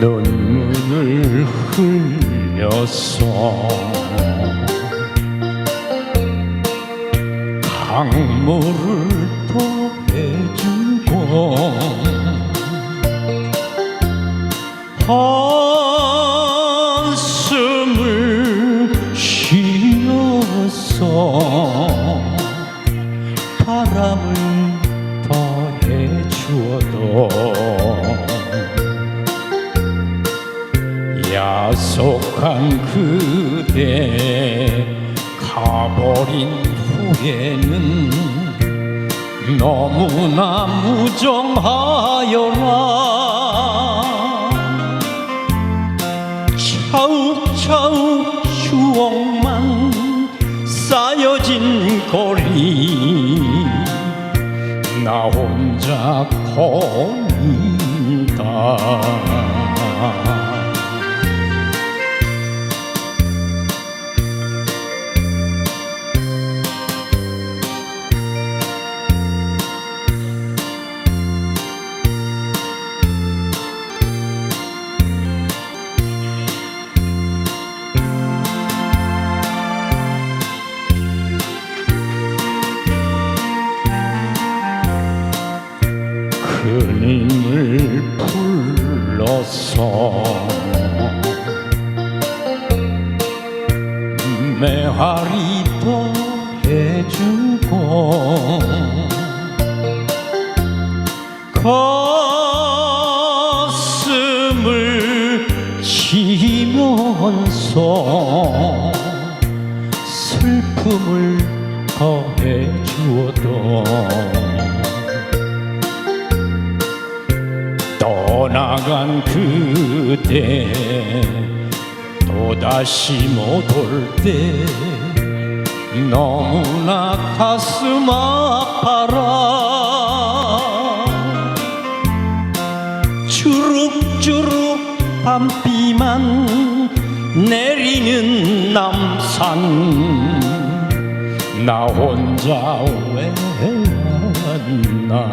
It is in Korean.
눈물을 흘렸어. 강물을 더해주고 한숨을 쉬었어 바람을 더해주어도 야속한 그대 가버린 후에는 너무나 무정하여라 차욱차욱 추억만 쌓여진 거리. 나 혼자 걷는 그님을 불러서 메아리 더해주고 가슴을 치면서 슬픔을 더해 주어도 떠나간 그대 또다시 못 올 때 너무나 가슴 아파라. 주룩주룩 밤비만 내리는 남산. 나 혼자 왜 왔나